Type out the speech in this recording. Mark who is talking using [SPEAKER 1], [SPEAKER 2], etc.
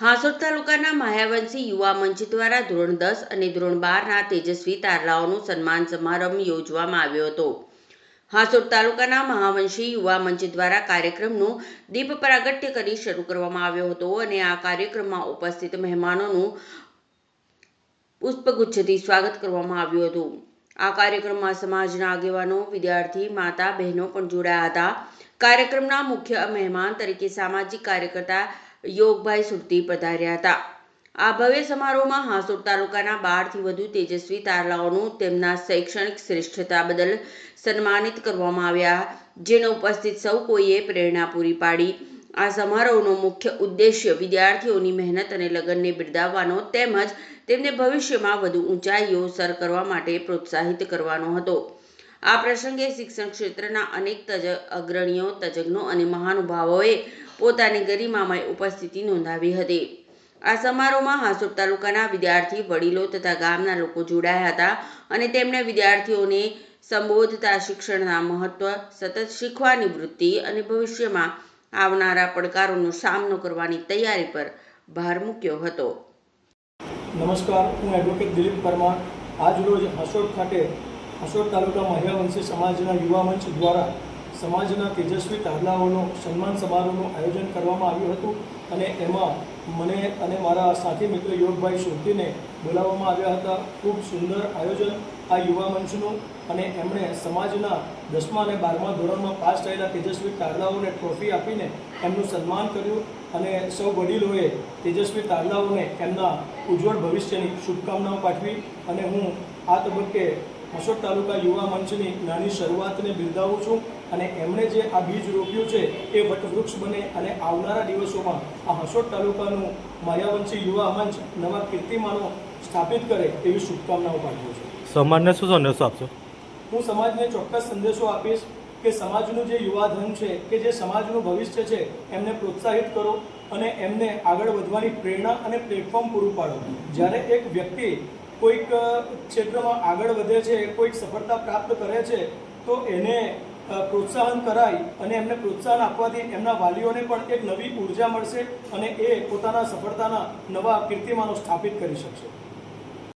[SPEAKER 1] હાસોદ તાલુકાના માયાવંશી યુવા મંચ દ્વારા ધોરણ દસ અને ધોરણ બારના તેજસ્વી તારલાઓનું સન્માન સમારંભ યોજવામાં આવ્યો હતો. હાંસોદ તાલુકાના મહાવંશી યુવા મંચ દ્વારા કાર્યક્રમનું દીપ પ્રાગટ્ય કરી શરૂ કરવામાં આવ્યો હતો અને આ કાર્યક્રમમાં ઉપસ્થિત મહેમાનોનું પુષ્પગુચ્છથી સ્વાગત કરવામાં આવ્યું હતું. આ કાર્યક્રમમાં સમાજના આગેવાનો, વિદ્યાર્થી, માતા, બહેનો પણ જોડાયા હતા. કાર્યક્રમના મુખ્ય મહેમાન તરીકે સામાજિક કાર્યકર્તા યોગભાઈ સુરતી પધાર્યા હતા. આ ભવ્ય સમારોહમાં હાસોડ તાલુકાના બારથી વધુ તેજસ્વી તારલાઓનું તેમના શૈક્ષણિક શ્રેષ્ઠતા બદલ સન્માનિત કરવામાં આવ્યા. જેને ઉપસ્થિત સૌ કોઈએ પ્રેરણા પૂરી પાડી. આ સમારોહનો મુખ્ય ઉદ્દેશ્ય વિદ્યાર્થીઓની મહેનત અને લગનને બિરદાવવાનો તેમજ તેમને ભવિષ્યમાં વધુ ઊંચાઈઓ સર કરવા માટે પ્રોત્સાહિત કરવાનો હતો. આ પ્રસંગે શિક્ષણ ક્ષેત્રના અનેક તજ અગ્રણીઓ, તજજ્ઞો અને મહાનુભાવોએ પોતાની ગરિમામય ઉપસ્થિતિ નોંધાવી હતી. આ સમારોહમાં હાસોડ તાલુકાના વિદ્યાર્થી વડીલો તથા ગામના લોકો જોડાયા હતા અને તેમણે વિદ્યાર્થીઓને સંબોધતા શિક્ષણના મહત્વ, સતત શીખવાની વૃત્તિ અને ભવિષ્યમાં આવનારા પડકારોનો સામનો કરવાની તૈયારી પર ભાર મૂક્યો હતો.
[SPEAKER 2] નમસ્કાર, હું એડવોકેટ દિલીપ પરમાર. આજરોજ હસોડ ખાતે હસોડ તાલુકા મહિલાવંશી સમાજના યુવા મંચ દ્વારા સમાજના તેજસ્વી તારલાઓનો સન્માન સમારોહનું આયોજન કરવામાં આવ્યું હતું અને એમાં મને અને મારા સાથી મિત્ર યોગભાઈ સુરતીને બોલાવવામાં આવ્યા હતા. ખૂબ સુંદર આયોજન આ યુવા મંચનું અને એમણે સમાજના દસમા અને બારમા ધોરણમાં પાસ થયેલા તેજસ્વી તારલાઓને ટ્રોફી આપીને એમનું સન્માન કર્યું અને સૌ વડીલોએ તેજસ્વી તારલાઓને એમના ઉજ્જવળ ભવિષ્યની શુભકામનાઓ પાઠવી અને હું આ તબક્કે હસોદ તાલુકા યુવા મંચની નાની શરૂઆતને બિરદાવું છું અને એમણે જે આ બીજ રોપ્યું છે એ વટવૃક્ષ બને અને આવનારા દિવસોમાં આ હસોદ તાલુકાનું માયાવંશી યુવા મંચ નવા કીર્તિમાનો સ્થાપિત કરે એવી શુભકામનાઓ પાઠવું છું.
[SPEAKER 3] સમાજને શું સંદેશો આપશો?
[SPEAKER 2] હું સમાજને ચોક્કસ સંદેશો આપીશ કે સમાજનું જે યુવાધન છે કે જે સમાજનું ભવિષ્ય છે એમને પ્રોત્સાહિત કરો અને એમને આગળ વધવાની પ્રેરણા અને પ્લેટફોર્મ પૂરું પાડો. જ્યારે એક વ્યક્તિ કોઈક ક્ષેત્રમાં આગળ વધે છે, કોઈક સફળતા પ્રાપ્ત કરે છે, તો એને પ્રોત્સાહન કરાય અને એમને પ્રોત્સાહન આપવાથી એમના વાલીઓને પણ એક નવી ઊર્જા મળશે અને એ પોતાના સફળતાના નવા કીર્તિમાનો સ્થાપિત કરી શકશે.